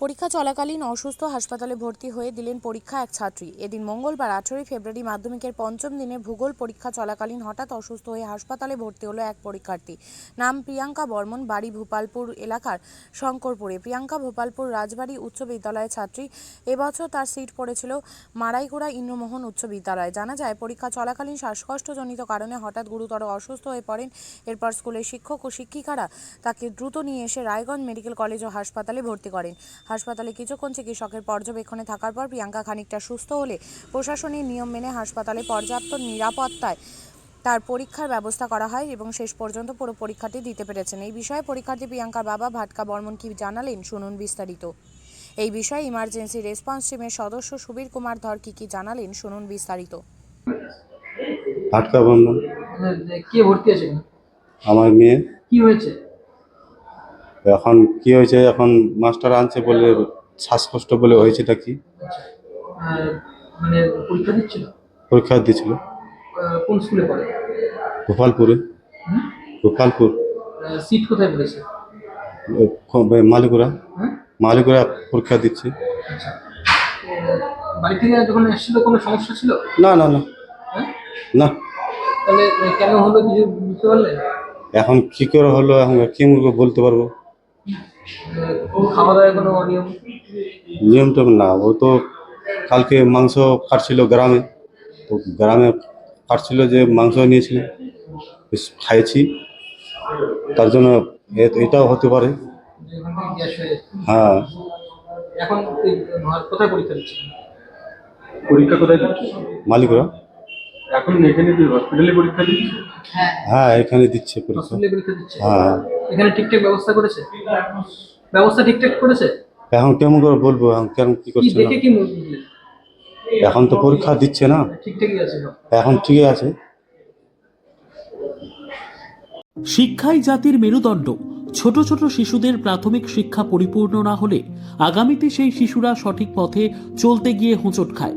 পরীক্ষা চলাকালীন অসুস্থ হাসপাতালে ভর্তি হয়ে দিলেন পরীক্ষা এক ছাত্রী। এদিন মঙ্গলবার আঠেরোই ফেব্রুয়ারি মাধ্যমিকের পঞ্চম দিনে ভূগোল পরীক্ষা চলাকালীন হঠাৎ অসুস্থ হয়ে হাসপাতালে ভর্তি হলো এক পরীক্ষার্থী। নাম প্রিয়াঙ্কা বর্মন, বাড়ি ভূপালপুর এলাকার শঙ্করপুরে। প্রিয়াঙ্কা ভূপালপুর রাজবাড়ি উচ্চ বিদ্যালয়ের ছাত্রী। এবছর তার সিট পড়েছিল মারাইগুড়া ইন্দ্রমোহন উচ্চ বিদ্যালয়ে। জানা যায়, পরীক্ষা চলাকালীন শ্বাসকষ্টজনিত কারণে হঠাৎ গুরুতর অসুস্থ হয়ে পড়েন। এরপর স্কুলের শিক্ষক ও শিক্ষিকারা তাকে দ্রুত নিয়ে এসে রায়গঞ্জ মেডিকেল কলেজ ও হাসপাতালে ভর্তি করেন। হাসপাতালে কিছুক্ষণ চিকিৎসকের পর্যবেক্ষণে থাকার পর প্রিয়াঙ্কা খানিকটা সুস্থ হলে প্রশাসনের নিয়ম মেনে হাসপাতালে পর্যাপ্ত নিরাপত্তায় তার পরীক্ষার ব্যবস্থা করা হয় এবং শেষ পর্যন্ত পুরো পরীক্ষাটি দিতে পেরেছেন। এই বিষয়ে পরীক্ষার্থী প্রিয়াঙ্কার বাবা ভাটকা বর্মন কি জানালেন শুনুন বিস্তারিত। এই বিষয়ে ইমার্জেন্সি রেসপন্স টিমের সদস্য সুবীর কুমার ধর কি কি জানালেন শুনুন বিস্তারিত। আটকা বন্ধন মানে কে ভর্তি আছে? আমার মেয়ে। কি হয়েছে? এখন কি হয়েছে? এখন মাস্টার আনছে বলে শ্বাসকষ্ট বলে হয়েছে এটা কি? মানে পরীক্ষা দিচ্ছিল? পরীক্ষা দিয়েছিল কোন স্কুলে পড়ে? গোপালপুরে। গোপালপুর। আহ, সিট কোথায় পড়েছে? মালিকুরা। মালিকুরা পরীক্ষা দিচ্ছে। আচ্ছা। বাড়ি থেকে যখন এসেছিল কোনো সমস্যা ছিল? না না না। হ্যাঁ? না। তাহলে কেন হলো কিছু বুঝতে পারলেন এখন কি করে হলো? এখন কি বলতে পারব? খাওয়া দাওয়ায় কোনো অনিয়ম নিয়মটা না ও তো কালকে মাংস কাটছিল গ্রামে। তো গ্রামে কাটছিল যে মাংস নিয়েছিল বেশ খাইছি তার জন্য এ- এটাও হতে পারে। হয়ে। হ্যাঁ এখন কোথায় পরীক্ষা দিচ্ছে পরীক্ষা কোথায় মালিকরা। এখন এখানে তুই হসপিটালে পরীক্ষা দিচ্ছিস হ্যাঁ। হ্যাঁ এখানে দিচ্ছে পরীক্ষা। হসপিটালে পরীক্ষা দিচ্ছে। হ্যাঁ। এখানে ঠিকঠাক ব্যবস্থা করেছে? ব্যবস্থা ঠিকঠাক করেছে? এখন কেমন করে বলব? এখন কেমন কি কি করছে দেখে কি বুঝলেন এখন তো পরীক্ষা দিচ্ছে না। ঠিকঠাকই আছে এখন ঠিকই আছে। শিক্ষাই জাতির মেরুদণ্ড। ছোট ছোট শিশুদের প্রাথমিক শিক্ষা পরিপূর্ণ না হলে আগামীতে সেই শিশুরা সঠিক পথে চলতে গিয়ে হোঁচট খায়।